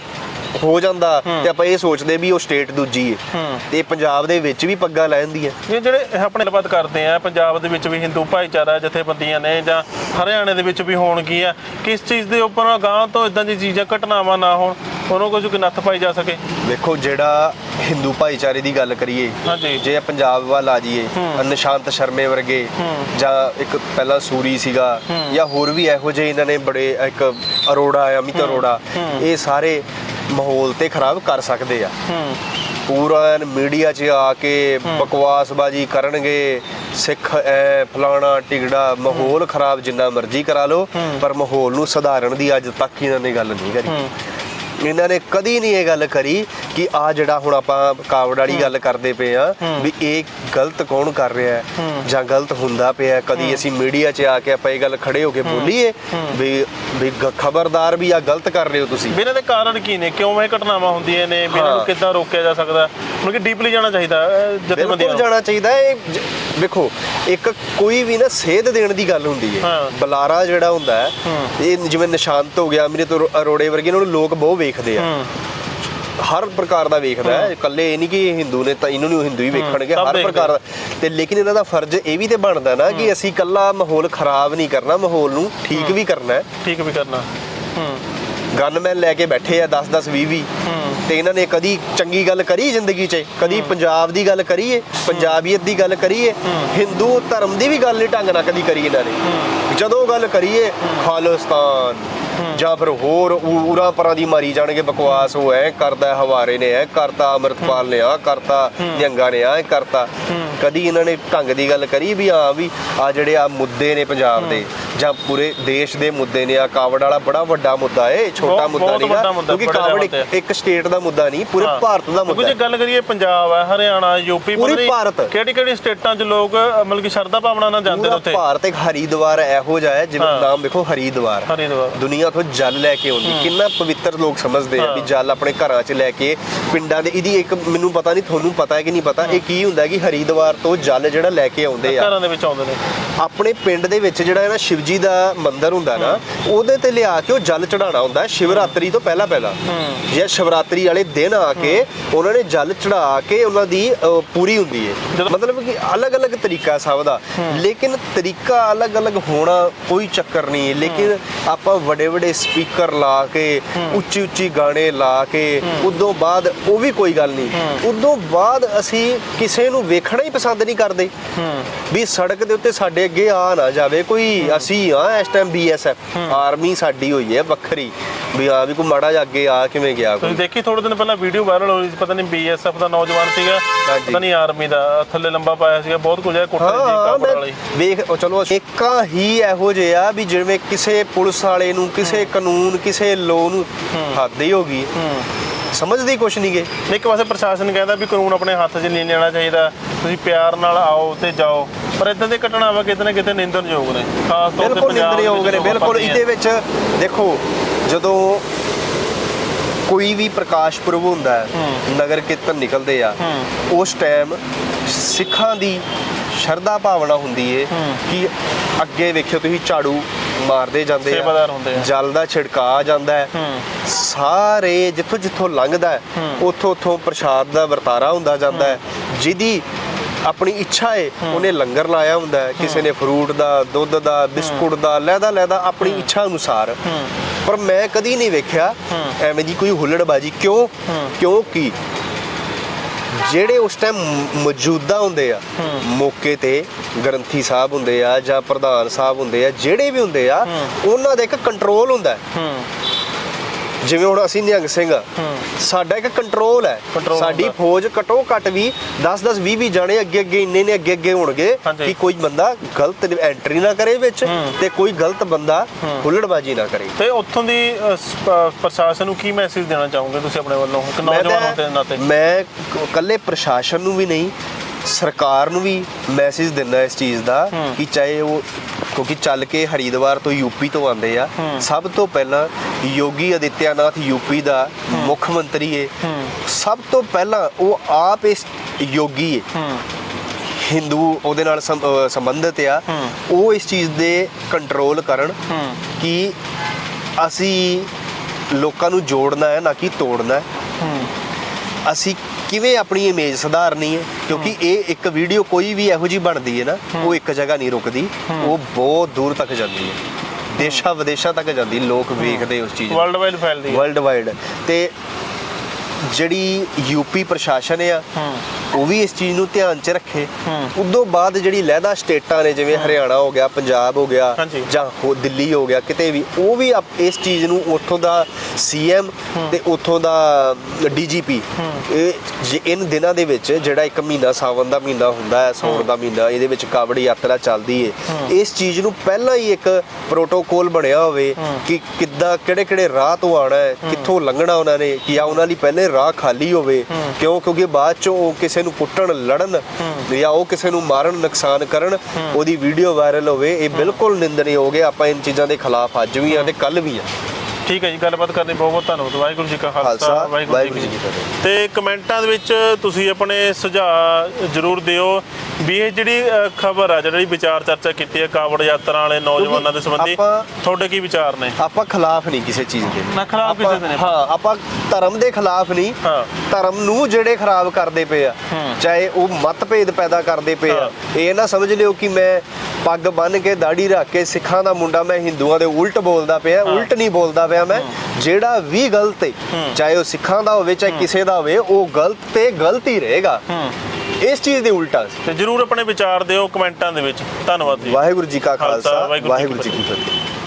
ਹੋ- ਹੋ ਜਾਂਦਾ ਤੇ ਆਪਾਂ ਇਹ ਸੋਚਦੇ ਵੀ ਉਹ ਸਟੇਟ ਦੂਜੀ ਹੈ ਹੂੰ। ਤੇ ਪੰਜਾਬ ਦੇ ਵਿੱਚ ਵੀ ਪੱਗਾਂ ਲੈ ਜਾਂਦੀਆਂ ਇਹ ਜਿਹੜੇ ਆਪਣੇ ਗੱਲਬਾਤ ਕਰਦੇ ਆ ਪੰਜਾਬ ਦੇ ਵਿੱਚ ਵੀ ਹਿੰਦੂ ਭਾਈਚਾਰਾ ਜਥੇਬੰਦੀਆਂ ਨੇ ਜਾਂ ਹਰਿਆਣੇ ਦੇ ਵਿੱਚ ਵੀ ਹੋਣਗੀਆਂ ਕਿਸ ਚੀਜ਼ ਦੇ ਉੱਪਰ ਗਾਂ ਤੋਂ ਇਦਾਂ ਦੀ ਚੀਜ਼ਾਂ ਘਟਨਾਵਾਂ ਨਾ ਹੋਣ ਉਹਨੂੰ ਕੁਝ ਨੱਥ ਪਾਈ ਜਾ ਸਕੇ ਵੇਖੋ ਜਿਹੜਾ ਹਿੰਦੂ ਭਾਈਚਾਰੇ ਦੀ ਗੱਲ ਕਰੀਏ। ਜੇ ਪੰਜਾਬ ਵੱਲ ਆ ਜਾਈਏ ਹੂੰ। ਨਿਸ਼ਾਂਤ ਸ਼ਰਮੇ ਵਰਗੇ ਹੂੰ। ਜਾਂ ਇੱਕ ਪਹਿਲਾਂ ਸੂਰੀ ਸੀਗਾ ਹੂੰ। ਜਾਂ ਹੋਰ ਵੀ ਇਹੋ ਜਿਹੇ ਇਹਨਾਂ ਨੇ ਬੜੇ ਇੱਕ ਅਰੋੜਾ ਅਮਿਤ ਅਰੋੜਾ ਹੂੰ। ਇਹ ਸਾਰੇ ਮਾਹੌਲ ਤੇ ਖਰਾਬ ਕਰ ਸਕਦੇ ਆ। ਹੂੰ। ਪੂਰਾ ਮੀਡੀਆ 'ਚ ਆ ਕੇ ਬਕਵਾਸਬਾਜੀ ਕਰਨਗੇ ਸਿੱਖ ਐ ਫਲਾਣਾ ਟਿਗੜਾ ਮਾਹੌਲ ਖਰਾਬ ਜਿੰਨਾ ਮਰਜ਼ੀ ਕਰਾ ਲਓ। ਪਰ ਮਾਹੌਲ ਨੂੰ ਸੁਧਾਰਨ ਦੀ ਅੱਜ ਤੱਕ ਇਹਨਾਂ ਨੇ ਗੱਲ ਨਹੀਂ ਕਰੀ। ਇਹਨਾਂ ਨੇ ਕਦੀ ਨਹੀਂ ਇਹ ਗੱਲ ਕਰੀ ਕਿ ਆ ਜਿਹੜਾ ਹੁਣ ਆਪਾਂ ਕਾਵੜ ਵਾਲੀ ਗੱਲ ਕਰਦੇ ਪਏ ਆ। ਵੀ ਇਹ ਗਲਤ ਕੌਣ ਕਰ ਰਿਹਾ ਹੈ। ਜਾਂ ਗਲਤ ਹੁੰਦਾ ਪਿਆ। ਕਦੀ ਅਸੀਂ ਮੀਡੀਆ 'ਚ ਆ ਕੇ ਆਪਾਂ ਇਹ ਗੱਲ ਖੜੇ ਹੋ ਕੇ ਬੋਲੀਏ। ਵੀ ਖਬਰਦਾਰ ਵੀ ਆ ਗਲਤ ਕਰ ਰਹੇ ਹੋ ਤੁਸੀਂ ਇਹਨਾਂ ਦੇ ਕਾਰਨ ਕੀ ਨੇ ਕਿਉਂ ਇਹ ਘਟਨਾਵਾਂ ਹੁੰਦੀਆਂ ਨੇ ਇਹਨਾਂ ਨੂੰ। ਕਿੱਦਾਂ ਰੋਕਿਆ ਜਾ ਸਕਦਾ ਮਤਲਬ ਕਿ ਡੀਪਲੀ ਜਾਣਾ ਚਾਹੀਦਾ ਜਥੇਬੰਦੀਆਂ ਨੂੰ ਜਾਣਾ ਚਾਹੀਦਾ ਹੈ ਜ- ਵੇਖੋ ਇੱਕ ਕੋਈ ਵੀ ਨਾ ਸੇਧ ਦੇਣ ਦੀ ਗੱਲ ਹੁੰਦੀ ਹੈ। ਬੁਲਾਰਾ ਜਿਹੜਾ ਹੁੰਦਾ ਹੈ। ਇਹ ਜਿਵੇਂ ਨਿਸ਼ਾਂਤ ਹੋ ਗਿਆ ਮੇਰੇ ਤੋਂ ਅਰੋੜੇ ਵਰਗੇ ਇਹਨਾਂ ਨੂੰ ਲੋਕ ਬਹੁਤ ਵੇਖਦੇ ਆ। ਹਰ ਪ੍ਰਕਾਰ ਦਾ ਵੇਖਦਾ ਹੈ। ਇਕੱਲੇ ਇਹ ਨਹੀਂ ਕਿ ਹਿੰਦੂ ਨੇ ਤਾਂ ਇਹਨੂੰ ਨਹੀਂ ਹਿੰਦੂ ਹੀ ਵੇਖਣਗੇ ਹਰ ਪ੍ਰਕਾਰ ਦਾ ਤੇ ਲੇਕਿਨ ਇਹਨਾਂ ਦਾ ਫਰਜ਼ ਇਹ ਵੀ ਤੇ ਬਣਦਾ ਨਾ ਕਿ ਅਸੀਂ ਇਕੱਲਾ ਮਾਹੌਲ ਖਰਾਬ ਨਹੀਂ ਕਰਨਾ ਮਾਹੌਲ ਨੂੰ ਠੀਕ ਵੀ ਕਰਨਾ ਹੈ। ਠੀਕ ਵੀ ਕਰਨਾ। ਹੂੰ। ਗਨਮੈਨ ਲੈ ਕੇ ਬੈਠੇ ਆ 10 10 20 20 ਹੂੰ। ਤੇ ਇਹਨਾਂ ਨੇ ਕਦੀ ਚੰਗੀ ਗੱਲ ਕਰੀ ਜ਼ਿੰਦਗੀ 'ਚ? ਕਦੀ ਪੰਜਾਬ ਦੀ ਗੱਲ ਕਰੀਏ ਪੰਜਾਬੀਅਤ ਦੀ ਗੱਲ ਕਰੀਏ? ਹਿੰਦੂ ਧਰਮ ਦੀ ਵੀ ਗੱਲ ਨਹੀਂ ਢੰਗ ਨਾਲ ਕਦੀ ਕਰੀ ਇਹਨਾਂ ਨੇ। ਜਦੋਂ ਗੱਲ ਕਰੀਏ ਖਾਲਿਸਤਾਨ। ਜਾਂ ਫਿਰ ਹੋਰ ਉਰਾਂ ਪਰਾਂ ਦੀ ਮਾਰੀ ਜਾਣਗੇ ਬਕਵਾਸ ਉਹ ਐ ਕਰਦਾ ਹਵਾਰੇ ਨੇ ਐ ਕਰਤਾ ਅਮਰਤਪਾਲ ਨੇ ਆ ਕਰਤਾ ਨਿਹੰਗਾ ਨੇ ਆ ਕਰਤਾ ਕਦੀ ਇਹਨਾਂ ਨੇ ਢੰਗ ਦੀ ਗੱਲ ਕਰੀ ਵੀ ਹਾਂ ਵੀ ਆ ਜਿਹੜੇ ਆ ਮੁੱਦੇ ਨੇ ਪੰਜਾਬ ਦੇ ਜਾਂ ਪੂਰੇ ਦੇਸ਼ ਦੇ ਮੁੱਦੇ ਨੇ ਆ ਕਾਵੜ ਵਾਲਾ ਬੜਾ ਵੱਡਾ ਮੁੱਦਾ ਏ ਛੋਟਾ ਮੁੱਦਾ ਨਹੀਂ ਕਿਉਂਕਿ ਕਾਵੜ। ਇੱਕ- ਸਟੇਟ ਦਾ ਮੁੱਦਾ ਨਹੀਂ ਪੂਰੇ। ਭਾਰਤ ਦਾ ਮੁੱਦਾ ਜੇ। ਗੱਲ ਕਰੀਏ ਪੰਜਾਬ ਹੈ ਹਰਿਆਣਾ ਯੂਪੀ ਪੂਰੀ ਭਾਰਤ। ਕਿਹੜੀ ਕਿਹੜੀ ਸਟੇਟਾਂ 'ਚ ਲੋਕ ਮਤਲਬ ਕਿ ਸ਼ਰਧਾ ਭਾਵਨਾ ਨਾਲ ਜਾਂਦੇ ਨੇ ਉੱਥੇ ਭਾਰਤ ਇੱਕ ਹਰੀਦਵਾਰ ਇਹੋ ਜਿਹਾ ਹੈ ਜਿਵੇਂ। ਨਾਮ ਵੇਖੋ ਹਰੀਦਵਾਰ ਹਰਿਦੁਆਰ ਦੁਨੀਆ ਤੋਂ ਜਲ ਲੈ ਕੇ ਆਉਂਦੀ। ਕਿੰਨਾ ਪਵਿੱਤਰ ਲੋਕ ਸਮਝਦੇ ਆ ਵੀ। ਜਲ ਆਪਣੇ ਘਰਾਂ 'ਚ ਲੈ ਕੇ ਪਿੰਡਾਂ ਦੇ ਇਹਦੀ ਇੱਕ ਮੈਨੂੰ ਪਤਾ ਨਹੀਂ ਤੁਹਾਨੂੰ ਪਤਾ ਹੈ ਕਿ ਨਹੀਂ ਪਤਾ ਇਹ ਕੀ ਹੁੰਦਾ ਕਿ ਹਰੀਦਵਾਰ ਤੋਂ ਜਲ ਜਿਹੜਾ ਲੈ ਕੇ ਆਉਂਦੇ ਆ। ਘਰਾਂ ਦੇ ਵਿੱਚ ਆਉਂਦੇ ਨੇ। ਆਪਣੇ ਪਿੰਡ ਦੇ ਵਿੱਚ ਜਿਹੜਾ ਹੈ ਨਾ ਸ਼ਿਵਜੀ ਦਾ ਮੰਦਿਰ ਹੁੰਦਾ ਨਾ ਉਹਦੇ ਤੇ ਲਿਆ ਕੇ ਉਹ ਜਲ ਚੜਾਉਣਾ ਹੁੰਦਾ ਹੈ ਸ਼ਿਵਰਾਤਰੀ ਤੋਂ ਪਹਿਲਾਂ ਪਹਿਲਾਂ। ਜਾਂ ਸ਼ਿਵਰਾਤਰੀ ਵਾਲੇ ਦਿਨ ਆ ਕੇ ਉਹਨਾਂ ਨੇ ਜਲ ਚੜਾ ਕੇ ਉਹਨਾਂ ਦੀ ਪੂਰੀ ਹੁੰਦੀ ਹੈ ਮਤਲਬ ਕਿ ਅਲੱਗ-ਅਲੱਗ ਤਰੀਕਾ ਸਭ ਦਾ। ਲੇਕਿਨ ਤਰੀਕਾ ਅਲੱਗ-ਅਲੱਗ ਹੋਣਾ ਕੋਈ ਚੱਕਰ ਨਹੀਂ ਹੈ ਲੇਕਿਨ ਆਪਾਂ ਵੱਡੇ-ਵੱਡੇ ਸਪੀਕਰ ਲਾ ਕੇ ਉੱਚੀ-ਉੱਚੀ ਗਾਣੇ ਲਾ ਕੇ ਉਦੋਂ ਬਾਅਦ ਉਹ ਵੀ ਕੋਈ ਗੱਲ ਨਹੀਂ। ਉਦੋਂ ਬਾਅਦ ਅਸੀਂ ਕਿਸੇ ਨੂੰ ਵੇਖਣਾ ਹੀ ਪਸੰਦ ਨਹੀਂ ਕਰਦੇ। ਵੀ ਸੜਕ ਦੇ ਉੱਤੇ ਸਾਡੇ ਅੱਗੇ ਆ ਨਾ ਜਾਵੇ ਕੋਈ ਅਸੀਂ ਆ ਇਸ ਟਾਈਮ ਬੀਐਸਐਫ ਆਰਮੀ ਸਾਡੀ ਹੋਈ ਹੈ ਵੱਖਰੀ। ਵੀ ਆ ਵੀ ਕੋਈ ਮਾੜਾ ਜਿਹਾ ਅੱਗੇ ਆ ਕਿਵੇਂ ਗਿਆ ਕੋਈ? ਤੁਸੀਂ ਦੇਖੀ ਥੋੜੇ ਦਿਨ ਪਹਿਲਾਂ ਵੀਡੀਓ ਵਾਇਰਲ ਹੋਈ ਸੀ ਪਤਾ ਨਹੀਂ ਬੀਐਸਐਫ ਦਾ ਨੌਜਵਾਨ ਸੀਗਾ। ਪਤਾ ਨਹੀਂ ਆਰਮੀ ਦਾ ਥੱਲੇ ਲੰਬਾ ਪਾਇਆ ਸੀਗਾ ਬਹੁਤ ਕੁਝ ਹੈ ਕੁੱਟਾ ਹਾਂ ਕਾਪੜ ਵਾਲੀ। ਵੇਖ ਉਹ ਚਲੋ ਇੱਕਾ ਹੀ ਇਹੋ ਜਿਹਾ ਵੀ ਜਿਵੇਂ ਕਿਸੇ ਪੁਲਿਸ ਵਾਲੇ ਨੂੰ ਕਿਸੇ ਕਾਨੂੰਨ ਕਿਸੇ ਲੋ ਨੂੰ ਹੱਦ ਹੀ ਹੋ ਗਈ ਸਮਝਦੇ ਕੁਛ ਨਹੀਂ ਗਏ ਇੱਕ ਪਾਸੇ ਪ੍ਰਸ਼ਾਸਨ ਕਹਿੰਦਾ ਵੀ ਕਾਨੂੰਨ ਆਪਣੇ ਹੱਥ 'ਚ ਨਹੀਂ ਲੈਣਾ ਚਾਹੀਦਾ ਤੁਸੀਂ ਪਿਆਰ ਨਾਲ ਆਓ ਤੇ ਜਾਓ। ਪਰ ਇਦਾਂ ਦੇ ਘਟਨਾਵਾਂ ਕਿਤੇ ਨਾ ਕਿਤੇ ਨਿੰਦਣਯੋਗ ਨੇ ਖਾਸ ਤੌਰ ਤੇ ਬਿਲਕੁਲ ਪੰਜਾਬ ਨਿੰਦਣਯੋਗ ਨੇ ਬਿਲਕੁਲ। ਇਹਦੇ ਵਿੱਚ ਦੇਖੋ ਜਦੋਂ ਕੋਈ ਵੀ ਪ੍ਰਕਾਸ਼ ਪੁਰਬ ਹੁੰਦਾ ਹੈ। ਨਗਰ ਕੀਰਤਨ ਨਿਕਲਦੇ ਆ। ਉਸ ਟਾਈਮ ਸਿੱਖਾਂ ਦੀ ਸ਼ਰਧਾ ਭਾਵਨਾ ਹੁੰਦੀ ਏ। ਕਿ ਅੱਗੇ ਵੇਖਿਓ ਤੁਸੀਂ ਝਾੜੂ ਮਾਰਦੇ ਜਾਂਦੇ ਆ। ਜਲ ਦਾ ਛਿੜਕਾ ਜਾਂਦਾ ਹੈ ਸਾਰੇ ਜਿੱਥੋਂ ਜਿੱਥੋਂ ਲੰਘਦਾ ਹੂੰ। ਉੱਥੋਂ ਉੱਥੋਂ ਪ੍ਰਸ਼ਾਦ ਦਾ ਵਰਤਾਰਾ ਹੁੰਦਾ ਜਾਂਦਾ ਹੈ ਜਿਹਦੀ ਆਪਣੀ ਇੱਛਾ ਏ, ਉਹਨੇ ਲੰਗਰ ਲਾਇਆ ਹੁੰਦਾ ਕਿਸੇ ਨੇ ਫਰੂਟ ਦਾ, ਦੁੱਧ ਦਾ, ਬਿਸਕੁਟ ਦਾ, ਲੈਦਾ ਲੈਦਾ ਆਪਣੀ ਇੱਛਾ ਅਨੁਸਾਰ। ਪਰ ਮੈਂ ਕਦੀ ਨਹੀਂ ਵੇਖਿਆ ਐਵੇਂ ਦੀ ਕੋਈ ਹੁੱਲੜਬਾਜੀ। ਕਿਉਂ? ਕਿਉਂਕਿ ਜਿਹੜੇ ਉਸ ਟਾਈਮ ਮੌਜੂਦਾ ਹੁੰਦੇ ਆ, ਮੌਕੇ ਤੇ ਗ੍ਰੰਥੀ ਸਾਹਿਬ ਹੁੰਦੇ ਆ ਜਾਂ ਪ੍ਰਧਾਨ ਸਾਹਿਬ ਹੁੰਦੇ ਆ, ਜਿਹੜੇ ਵੀ ਹੁੰਦੇ ਆ, ਉਹਨਾਂ ਦਾ ਇੱਕ ਕੰਟਰੋਲ ਹੁੰਦਾ ਹੈ। ਜਿਵੇਂ ਹੁਣ ਅਸੀਂ ਨਿਹੰਗ ਸਿੰਘ ਆ ਸਾਡਾ ਇੱਕ ਕੰਟਰੋਲ ਹੈ। ਸਾਡੀ। ਫੌਜ ਘਟੋ ਘਟ ਵੀ 10 10 20 20 ਜਾਣੇ ਅੱਗੇ ਅੱਗੇ ਇੰਨੇ ਨੇ ਅੱਗੇ ਅੱਗੇ ਹੋਣਗੇ। ਕਿ ਕੋਈ ਬੰਦਾ ਗਲਤ ਐਂਟਰੀ ਨਾ ਕਰੇ ਵਿੱਚ ਤੇ ਕੋਈ ਗਲਤ ਬੰਦਾ ਹੁੱਲੜਬਾਜੀ ਨਾ ਕਰੇ। ਤੇ ਉੱਥੋਂ ਦੀ ਪ੍ਰਸ਼ਾਸਨ ਨੂੰ ਕੀ ਮੈਸੇਜ ਦੇਣਾ ਚਾਹੋਗੇ ਤੁਸੀਂ ਆਪਣੇ ਵੱਲੋਂ? ਮੈਂ ਨੌਜਵਾਨ ਦੇ ਨਾਤੇ। ਮੈਂ ਕ- ਇਕੱਲੇ ਪ੍ਰਸ਼ਾਸਨ ਨੂੰ ਵੀ ਨਹੀਂ ਸਰਕਾਰ ਨੂੰ ਵੀ ਮੈਸੇਜ ਦਿੰਦਾ ਇਸ ਚੀਜ਼ ਦਾ ਕਿ ਚਾਹੇ ਉਹ ਕਿਉਂਕਿ ਚੱਲ ਕੇ ਹਰੀਦਵਾਰ ਤੋਂ ਯੂਪੀ ਤੋਂ ਆਉਂਦੇ ਆ। ਸਭ ਤੋਂ ਪਹਿਲਾਂ ਯੋਗੀ ਆਦਿੱਤਿਆਨਾਥ ਯੂਪੀ ਦਾ ਮੁੱਖ ਮੰਤਰੀ ਹੈ। ਸਭ ਤੋਂ ਪਹਿਲਾਂ ਉਹ ਆਪ ਇਸ ਯੋਗੀ ਹੂੰ। ਹਿੰਦੂ ਉਹਦੇ ਨਾਲ ਸੰਬੰਧਿਤ ਆ। ਉਹ ਇਸ ਚੀਜ਼ ਦੇ ਕੰਟਰੋਲ ਕਰਨ ਕਿ ਅਸੀਂ ਲੋਕਾਂ ਨੂੰ ਜੋੜਨਾ ਹੈ ਨਾ ਕਿ ਤੋੜਨਾ ਹੂੰ। ਅਸੀਂ ਕਿਵੇਂ ਆਪਣੀ ਇਮੇਜ ਸੁਧਾਰਨੀ ਹੈ? ਕਿਉਂਕਿ ਇਹ ਇੱਕ ਵੀਡੀਓ ਕੋਈ ਵੀ ਇਹੋ ਜੀ ਬਣਦੀ ਹੈ ਨਾ ਉਹ ਇੱਕ ਜਗ੍ਹਾ ਨਹੀਂ ਰੁਕਦੀ ਉਹ ਬਹੁਤ ਦੂਰ ਤੱਕ ਜਾਂਦੀ ਹੈ। ਦੇਸ਼ਾਂ ਵਿਦੇਸ਼ਾਂ ਤੱਕ ਜਾਂਦੀ ਲੋਕ ਵੇਖਦੇ ਉਸ ਚੀਜ਼ ਵਰਲਡ ਵਾਈਡ ਫੈਲਦੀ ਹੈ। ਵਰਲਡ ਵਾਈਡ ਤੇ ਜਿਹੜੀ ਯੂਪੀ ਪ੍ਰਸ਼ਾਸਨ ਆ ਉਹ ਵੀ ਇਸ ਚੀਜ਼ ਨੂੰ ਧਿਆਨ 'ਚ ਰੱਖੇ। ਉਦੋਂ ਬਾਅਦ ਜਿਹੜੀ ਲਹਿਦਾ ਸਟੇਟਾਂ ਨੇ ਜਿਵੇਂ ਹਰਿਆਣਾ ਹੋ ਗਿਆ ਪੰਜਾਬ ਹੋ ਗਿਆ। ਜਾਂ ਹੋ- ਦਿੱਲੀ ਹੋ ਗਿਆ ਕਿਤੇ ਵੀ ਉਹ ਵੀ ਇਸ ਚੀਜ਼ ਨੂੰ ਉੱਥੋਂ ਦਾ ਸੀਐਮ ਤੇ ਉੱਥੋਂ ਦਾ ਡੀਜੀਪੀ ਇਹ ਜੇ ਇਨ ਦਿਨਾਂ ਦੇ ਵਿੱਚ ਜਿਹੜਾ ਇੱਕ ਮਹੀਨਾ ਸਾਵਨ ਦਾ ਮਹੀਨਾ ਹੁੰਦਾ ਹੈ ਸੌਣ ਦਾ ਮਹੀਨਾ ਇਹਦੇ ਵਿੱਚ ਕਾਵੜ ਯਾਤਰਾ ਚੱਲਦੀ ਹੈ। ਇਸ ਚੀਜ਼ ਨੂੰ ਪਹਿਲਾਂ ਹੀ ਇੱਕ ਪ੍ਰੋਟੋਕੋਲ ਬਣਿਆ ਹੋਵੇ ਕਿ ਕਿੱਦਾਂ ਕਿਹੜੇ ਕਿਹੜੇ ਰਾਹ ਤੋਂ ਆਣਾ ਹੈ। ਕਿੱਥੋਂ ਲੰਘਣਾ ਉਹਨਾਂ ਨੇ ਕਿ ਆ ਉਹਨਾਂ ਲਈ ਪਹਿਲੇ ਰਾਹ ਖਾਲੀ ਹੋਵੇ ਕਿਉਂ? ਕਿਉਂਕਿ ਬਾਅਦ ਚ ਉਹ ਕਿਸੇ ਨੂੰ ਕੁੱਟਣ ਲੜਨ ਜਾਂ ਉਹ ਕਿਸੇ ਨੂੰ ਮਾਰਨ ਨੁਕਸਾਨ ਕਰਨ ਉਹਦੀ ਵੀਡੀਓ ਵਾਇਰਲ ਹੋਵੇ ਇਹ ਬਿਲਕੁਲ ਨਿੰਦਣਯੋਗ ਹੈ। ਆਪਾਂ ਇਨ ਚੀਜ਼ਾਂ ਦੇ ਖਿਲਾਫ ਅੱਜ ਵੀ ਆ ਤੇ ਕੱਲ ਵੀ ਆ ਠੀਕ ਹੈ ਜੀ ਗੱਲਬਾਤ ਕਰਨ ਲਈ ਬਹੁਤ ਬਹੁਤ ਧੰਨਵਾਦ ਵਾਹਿਗੁਰੂ ਜੀ ਕਾ ਖਾਲਸਾ ਵਾਹਿਗੁਰੂ ਜੀ ਕੀ ਫਤਿਹ ਤੇ ਕਮੈਂਟਾਂ ਦੇ ਵਿੱਚ ਤੁਸੀਂ ਆਪਣੇ ਸੁਝਾਅ ਜ਼ਰੂਰ ਦਿਓ ਵੀ ਇਹ ਜਿਹੜੀ ਖਬਰ ਆ ਜਿਹੜੀ ਵਿਚਾਰ ਚਰਚਾ ਕੀਤੀ ਹੈ ਕਾਵੜ ਯਾਤਰਾ ਵਾਲੇ ਨੌਜਵਾਨਾਂ ਦੇ ਸੰਬੰਧੀ ਆਪਾਂ- ਤੁਹਾਡੇ ਕੀ ਵਿਚਾਰ ਨੇ ਆਪਾਂ ਖਿਲਾਫ ਨਹੀਂ ਕਿਸੇ ਚੀਜ਼ ਦੇ ਨਾ ਖਿਲਾਫ ਕਿਸੇ ਦੇ ਨਹੀਂ। ਹਾਂ ਆਪਾਂ ਧਰਮ ਦੇ ਖਿਲਾਫ ਨਹੀਂ ਹਾਂ। ਧਰਮ ਨੂੰ ਜਿਹੜੇ ਖਰਾਬ ਕਰਦੇ ਪਏ ਆ। ਚਾਹੇ ਉਹ ਮਤਭੇਦ ਪੈਦਾ ਕਰਦੇ ਪਏ ਆ। ਇਹ ਨਾ ਸਮਝ ਲਿਓ ਕਿ ਮੈਂ ਪੱਗ ਬੰਨ ਕੇ ਦਾੜੀ ਰੱਖ ਕੇ ਸਿੱਖਾਂ ਦਾ ਮੁੰਡਾ ਮੈਂ ਹਿੰਦੂਆਂ ਦੇ ਉਲਟ ਬੋਲਦਾ ਪਿਆ ਉਲਟ ਨਹੀਂ ਬੋਲਦਾ ਪਿਆ ਮੈਂ ਜਿਹੜਾ ਵੀ ਗਲਤ ਹੈ ਚਾਹੇ ਉਹ ਸਿੱਖਾਂ ਦਾ ਹੋਵੇ ਚਾਹੇ ਕਿਸੇ ਦਾ ਹੋਵੇ ਉਹ ਗਲਤ ਤੇ ਗਲਤ ਹੀ ਰਹੇਗਾ। ਇਸ ਚੀਜ਼ ਦੇ ਉਲਟਾ। ਤੇ ਜ਼ਰੂਰ ਆਪਣੇ ਵਿਚਾਰ ਦਿਓ ਕਮੈਂਟਾਂ ਦੇ ਵਿੱਚ। ਧੰਨਵਾਦ ਜੀ। ਵਾਹਿਗੁਰੂ ਜੀ ਕਾ ਖਾਲਸਾ, ਵਾਹਿਗੁਰੂ ਜੀ ਕੀ ਫਤਿਹ।